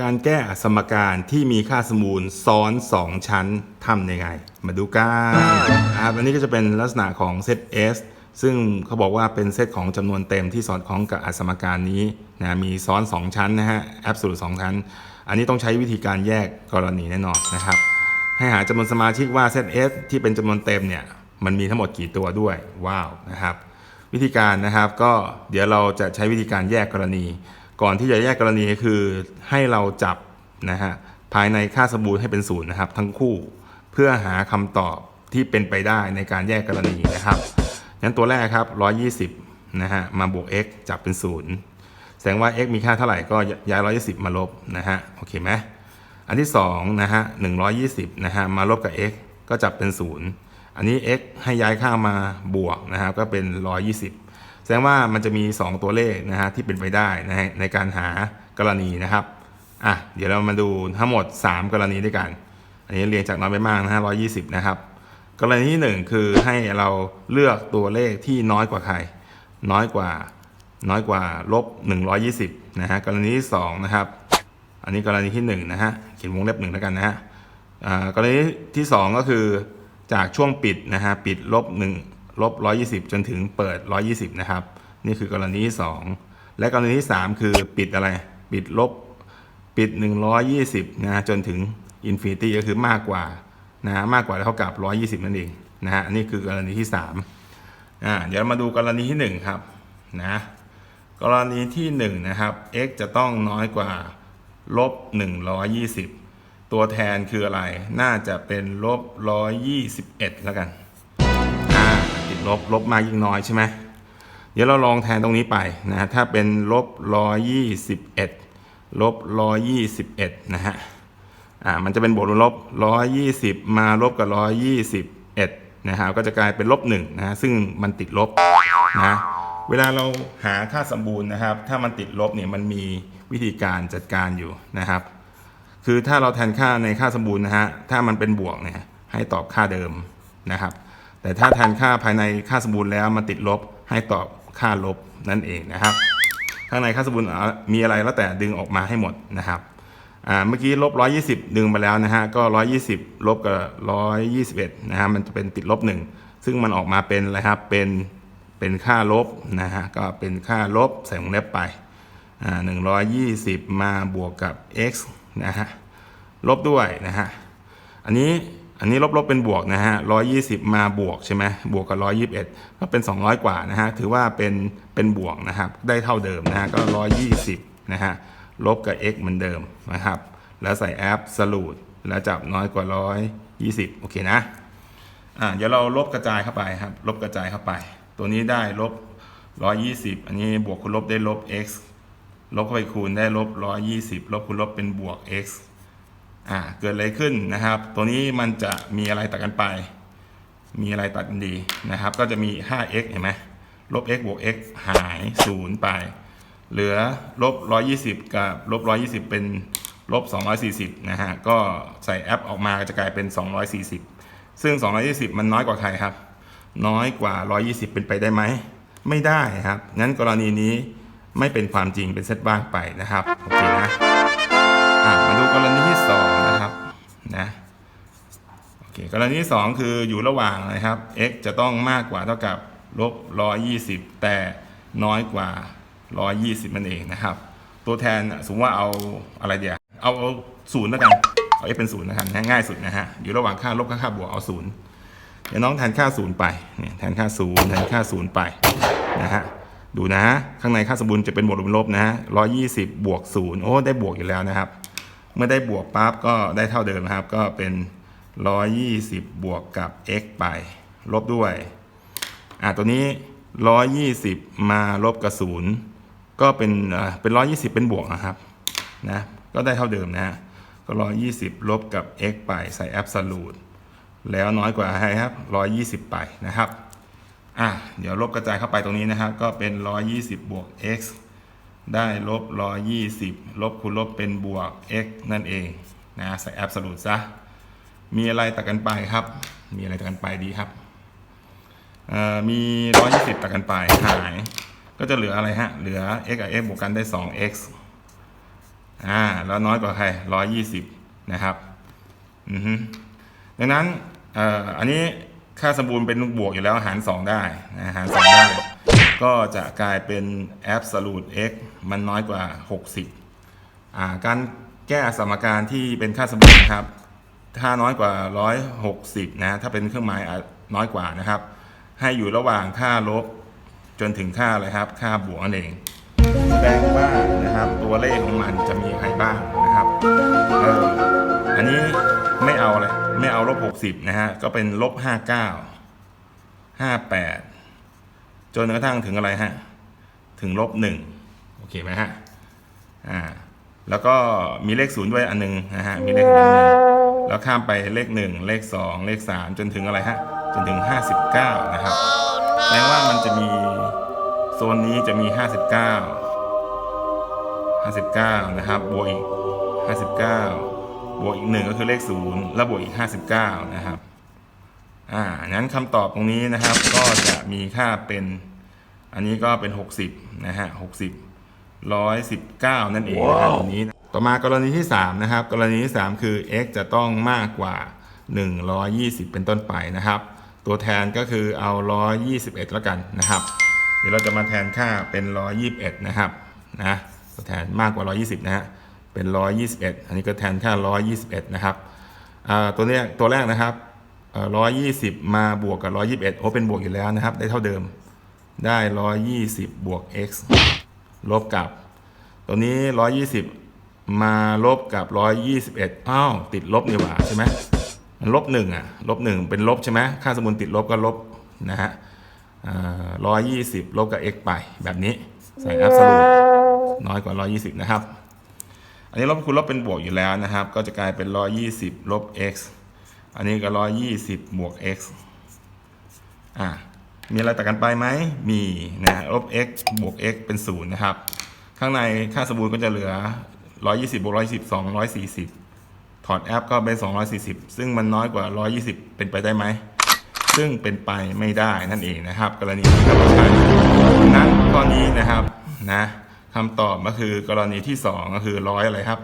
การแก้อสมการที่มีค่าสมูลซ้อน 2 ชั้นทำยังไง มาดูกันนะครับอันนี้ก็จะเป็นลักษณะของเซต S ซึ่งเขาบอกว่าเป็นเซตของจำนวนเต็มที่สอดคล้องกับอสมการนี้นะมีซ้อน 2 ชั้นนะฮะแอบสูตร2ชั้น อันนี้ต้องใช้วิธีการแยกกรณีแน่นอนนะครับ ให้หาจำนวนสมาชิกว่าเซต S ที่เป็นจำนวนเต็มเนี่ยมันมีทั้งหมดกี่ตัวด้วยว้าวนะครับ วิธีการนะครับก็เดี๋ยวเราจะใช้วิธีการแยกกรณี ก่อนที่จะแยกกรณีคือให้เราจับนะฮะภายในค่าสมบูรณ์ให้เป็นศูนย์นะครับ ทั้งคู่เพื่อหาคำตอบที่เป็นไปได้ในการแยกกรณีนะครับงั้นตัวแรกครับ 120นะฮะมาบวก x จับเป็นศูนย์แสดงว่า x มีค่าเท่าไหร่ก็ย้าย 120 มาลบนะฮะโอเคไหมอันที่2นะฮะ120นะฮะมาลบกับ x ก็จับเป็นศูนย์อันนี้ x ให้ย้ายค่ามาบวกนะครับก็เป็น 120 แสดงว่ามันจะมี 2 ตัวเลขนะฮะที่เป็นไปได้นะฮะในการหากรณีนะครับอะเดี๋ยวเรามาดูทั้งหมด 3 กรณีด้วยกัน อันนี้เรียงจากน้อยไปมากนะฮะ120นะครับ กรณีที่ 1 คือให้เราเลือกตัวเลขที่น้อยกว่าใคร น้อยกว่าน้อยกว่าลบ120นะฮะกรณีที่2นะครับ อันนี้กรณีที่1นะฮะเขียนวงเล็บหนึ่งแล้วกันนะฮะอ่ากรณีที่ 2 ก็คือจากช่วงปิดนะฮะปิดลบ1 ลบ 120 จนถึงเปิด 120 นะครับ นี่คือกรณีที่ 2 และกรณีที่ 3 คือปิดอะไร ปิดลบ ปิด 120 นะ จนถึงอินฟินิตี้ก็คือมากกว่า นะ มากกว่าเท่ากับ 120 นั่นเอง นะฮะนนี้คือกรณีที่ 3 อ่า เดี๋ยวมาดูกรณีที่ 1 ครับ นะ กรณีที่ 1 นะครับ x จะต้องน้อยกว่าลบ 120 ตัวแทนคืออะไร น่าจะเป็นลบ 121 แล้วกัน ลบลบมากยิ่งน้อยใช่ไหมเดี๋ยวเราลองแทนตรงนี้ไปนะถ้าเป็นลบร้อยยี่สิบเอ็ดลบร้อยยี่สิบเอ็ดนะฮะอ่ามันจะเป็นบวกลบร้อยยี่สิบมาลบกับร้อยยี่สิบเอ็ดนะฮะก็จะกลายเป็นลบหนึ่งนะฮะซึ่งมันติดลบนะเวลาเราหาค่าสมบูรณ์นะครับ ถ้ามันติดลบเนี่ยมันมีวิธีการจัดการอยู่นะครับ คือถ้าเราแทนค่าในค่าสมบูรณ์นะฮะถ้ามันเป็นบวกเนี่ยให้ตอบค่าเดิมนะครับ แต่ถ้าแทนค่าภายในค่าสมบูรณ์แล้วมันติดลบให้ตอบค่าลบนั่นเองนะครับข้างในค่าสมบูรณ์มีอะไรแล้วแต่ดึงออกมาให้หมดนะครับเมื่อกี้ลบ120 ดึงไปแล้วนะฮะก็ 120 ลบกับ121นะฮะมันจะเป็นติดลบ 1 ซึ่งมันออกมาเป็นอะไรครับเป็นเป็นค่าลบนะฮะก็เป็นค่าลบใส่วงเล็บไปอ่า120 มาบวกกับ x นะฮะลบด้วยนะฮะอันนี้ อันนี้ลบลบเป็นบวกนะฮะ120มาบวกใช่ไหมบวกกับ121ก็เป็น200กว่านะฮะถือว่าเป็นเป็นบวกนะครับได้เท่าเดิมนะฮะก็120นะฮะลบกับ x เหมือนเดิมนะครับ แล้วใส่แอปสลูดแล้วจับน้อยกว่า120โอเคนะอ่าเดี๋ยวเราลบกระจายเข้าไปครับลบกระจายเข้าไป ตัวนี้ได้ลบ120อันนี้บวกคูณลบได้ลบ x ลบเข้าไปคูณได้ลบ120ลบคูณลบเป็นบวก x อ่าเกิดอะไรขึ้นนะครับ ตัวนี้มันจะมีอะไรตัดกันไป มีอะไรตัดกันดีนะครับ ก็จะมี 5x เห็นไหมลบ x บวก x หาย 0 ไป เหลือลบ 120 กับลบ 120 เป็นลบ 240 นะฮะ ก็ใส่แอปออกมาจะกลายเป็น 240 ซึ่ง 220 มันน้อยกว่าใครครับ น้อยกว่า 120 เป็นไปได้ไหม ไม่ได้ครับ งั้นกรณีนี้ไม่เป็นความจริงเป็นเซตบ้างไปนะครับ โอเคนะ กรณีที่ 2 คืออยู่ระหว่างนะครับ x จะต้องมากกว่าเท่ากับลบ120 แต่น้อยกว่า 120มันเองนะครับ ตัวแทนสมมติว่าเอาอะไรเดียวเอาเอาศูนย์แล้วกันเอา x เป็นศูนย์นะครับง่ายสุดนะฮะอยู่ระหว่างค่าลบกับค่าบวกเอาศูนย์เดี๋ยวน้องแทนค่าศูนย์ไปเนี่ยแทนค่าศูนย์แทนค่าศูนย์ไปนะฮะดูนะ ข้างในค่าสมบูรณ์จะเป็นบวกหรือเป็นลบนะฮะร้อยี่สิบบวกศูนย์โอ้ได้บวกอยู่แล้วนะครับ เมื่อได้บวกปั๊บก็ได้เท่าเดิมนะครับ ก็เป็น ร้อยี่สิบบวกกับ x ไป ลบด้วย อะตัวนี้ร้อยี่สิบมาลบกับศูนย์ก็เป็นเอ่อเป็นร้อยี่สิบเป็นบวกนะครับนะก็ได้เท่าเดิมนะฮะก็ร้อยี่สิบลบกับ x ไปใส่แอบสูตแล้วน้อยกว่าอะไรครับ 120 ไปนะครับอะเดี๋ยวลบกระจายเข้าไปตรงนี้นะครับ ก็เป็น 120 บวก x ได้ลบ 120 ลบคูณลบเป็นบวก x นั่นเองนะใส่แอบสรุปซะ มีอะไรตัดกันไปครับ มีอะไรตัดกันไปดีครับเอ่อมี120ตัดกันไปหาย ก็จะเหลืออะไรฮะ เหลือ x กับ x บวกกันได้ 2x อ่าแล้วน้อยกว่าใครร้อยยี่สิบนะครับอือฮึดังนั้นเอ่ออันนี้ค่าสมบูรณ์เป็นบวกอยู่แล้วหาร2ได้นะหาร2ได้ก็จะกลายเป็น absolute x มันน้อยกว่า 60อ่าการแก้สมการที่เป็นค่าสมบูรณ์นะครับ ถ้าน้อยกว่า 160 นะ ถ้าเป็นเครื่องหมายอะน้อยกว่านะครับ ให้อยู่ระหว่างค่าลบจนถึงค่าอะไรครับ ค่าบวกนั่นเอง แสดงว่านะครับ ตัวเลขของมันจะมีใครบ้างนะครับเอออันนี้ไม่เอาเลย ไม่เอาลบ 60 นะฮะ ก็เป็นลบ 59 58 จนกระทั่งถึงอะไรฮะ ถึงลบ 1 โอเคไหมฮะ อ่า แล้วก็มีเลขศูนย์ด้วยอันหนึงนะฮะ มีเลขศูนย์อันหนึ่ง แล้วข้ามไปเลข 1 เลข 2 เลข 3 จนถึงอะไรฮะ จนถึง 59 นะครับแสดงว่ามันจะมีโซนนี้จะมี 59 59 นะครับ บวกอีก 59 บวกอีกหนึ่งก็คือเลข 0 แล้วบวกอีก 59 นะครับ อ่างั้นคำตอบตรงนี้นะครับ ก็จะมีค่าเป็น อันนี้ก็เป็น 60 นะฮะ 60 119 นั่นเองนะครับตรงนี้นะ ต่อมากรณีที่ 3 นะครับ กรณีที่ 3 คือ x จะต้องมากกว่า 120 เป็นต้นไปนะครับ ตัวแทนก็คือเอา 121 แล้วกันนะครับ เดี๋ยวเราจะมาแทนค่าเป็น 121 นะครับนะตัวแทนมากกว่า 120 นะฮะเป็น 121 อันนี้ก็แทนค่า 121 นะครับอ่าตัวเนี้ยตัวแรกนะครับอ่อ120 มาบวกกับ 121 โอ้เป็นบวกอยู่แล้วนะครับ ได้เท่าเดิมได้ 120 บวก x ลบกับ ตัวนี้ 120 มาลบกับ 121อ้าวติดลบนี่หว่าใช่ไหมมันลบหนึ่งอะลบหนึ่งเป็นลบใช่ไหมค่าสมมุติติดลบก็ลบนะฮะร้อยยี่สิบลบกับ x ไปแบบนี้ ใส่ absolute น้อยกว่า 120 นะครับ อันนี้ลบคูณลบเป็นบวกอยู่แล้วนะครับ ก็จะกลายเป็น 120 ลบ x อันนี้ก็ 120 บวก x อะมีอะไรต่างกันไปไหมมีนะลบ x บวก x เป็น 0 นะครับ ข้างในค่าสมบูรณ์ก็จะเหลือ 120บวก112 140ถอดแอปก็เป็น240ซึ่งมันน้อยกว่า120เป็นไปได้ไหม ซึ่งเป็นไปไม่ได้นั่นเองนะครับ กรณีที่เราใช้นั้นตอนี้นะครับนะคำตอบก็คือกรณีที่2ก็คือร้อยอะไรครับ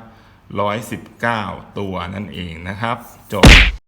119ตัวนั่นเองนะครับ จบ